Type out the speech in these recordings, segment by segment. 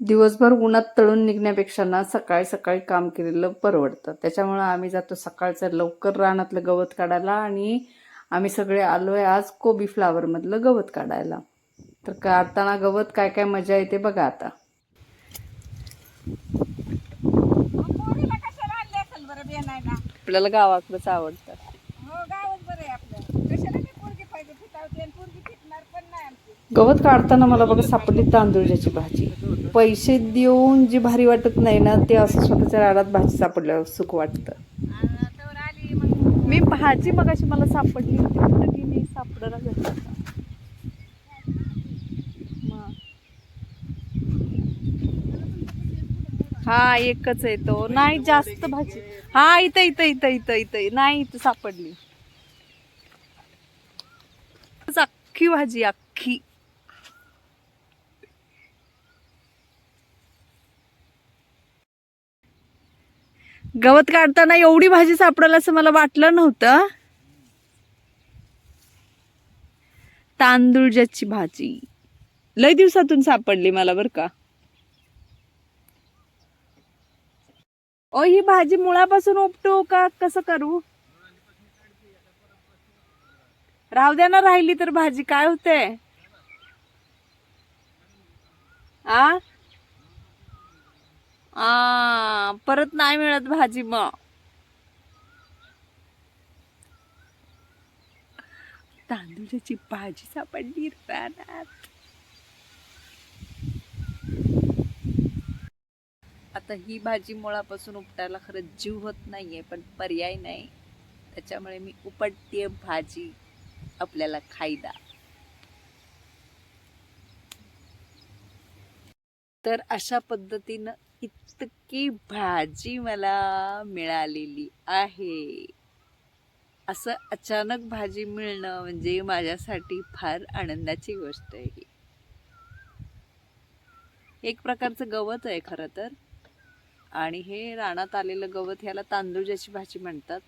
दिवसभर उन्हात तळून निघण्यापेक्षा ना सकाळी सकाळी काम केलेलं परवडतं. त्याच्यामुळं आम्ही जातो सकाळचं लवकर रानातलं गवत काढायला आणि आम्ही सगळे आलो आहे आज कोबी फ्लावरमधलं गवत काढायला. तर काढताना गवत काय काय मजा येते बघा आता. आपल्याला गावाकडंच आवडतं हो गावच बरं आहे आपलं कशाला मी पोरगी पाहिजे फिटावते आणि पोरगी फिटणार पण नाही आमची गवत काढताना मला बघा सापडली तांदूळच्याची भाजी. पैसे देऊन जी भारी वाटत नाही ना ते असं स्वतःच्या रानात भाजी सापडल्यावर सुख वाटतं. आली मग मी भाजी मग अशी मला सापडली होती कुठं गेली मग. हा एकच आहे तो. नाही जास्त भाजी. हा इथं इथं इथं इथं इथं. नाही इथं सापडली. अख्खी भाजी अख्खी. गवत काढताना एवढी भाजी सापडेल असं मला वाटलं नव्हतं. तांदूळजाची भाजी. लय दिवसातून सापडली मला बर का. ओ ही भाजी मुळापासून उपटू का? कसं करू? राहू द्या ना राहिली तर भाजी. काय होते आ? आ? परत नाही मिळत भाजी मग. तांदूळाची भाजी सापडली आता ही भाजी मुळापासून उपटायला खरंच जीव होत नाहीये पण पर्याय नाही. त्याच्यामुळे मी उपटते भाजी आपल्याला खायला. तर अशा पद्धतीनं इतकी भाजी मला मिळालेली आहे. असं अचानक भाजी मिळणं म्हणजे माझ्यासाठी फार आनंदाची गोष्ट आहे ही. एक प्रकारचं गवत आहे खरं तर. आणि हे रानात आलेलं गवत ह्याला तांदूळाची भाजी म्हणतात.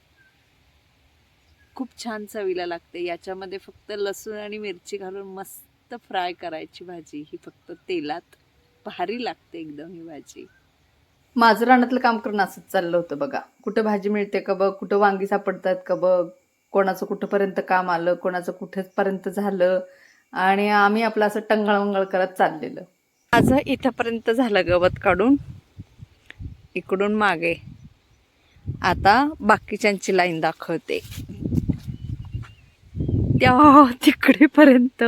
खूप छान चवीला लागते. याच्यामध्ये फक्त लसूण आणि मिरची घालून मस्त फ्राय करायची भाजी. ही फक्त तेलात भारी लागते एकदम ही भाजी. माझं रानातलं काम करणं असंच चाललं होतं बघा. कुठं भाजी मिळते का बघ? कुठं वांगी सापडतात का बघ? कोणाचं कुठंपर्यंत काम आलं कोणाचं कुठेपर्यंत झालं? आणि आम्ही आपलं असं टंगळवंगळ करत चाललेलं. माझं इथंपर्यंत झालं गवत काढून. इकडून मागे. आता बाकीच्यांची लाईन दाखवते. त्या तिकडेपर्यंत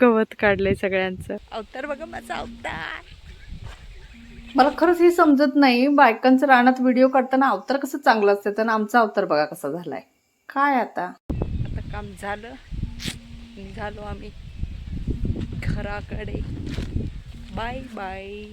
गवत काढलंय सगळ्यांचं. अवतार बघा माझा अवतार. मला खरंच हे समजत नाही. बायकांचं रानात व्हिडिओ काढताना अवतार कसं चांगलं असतं? तर आमचा अवतार बघा कसा झालाय. काय आता? आता काम झालं. निघालो आम्ही घराकडे. Bye bye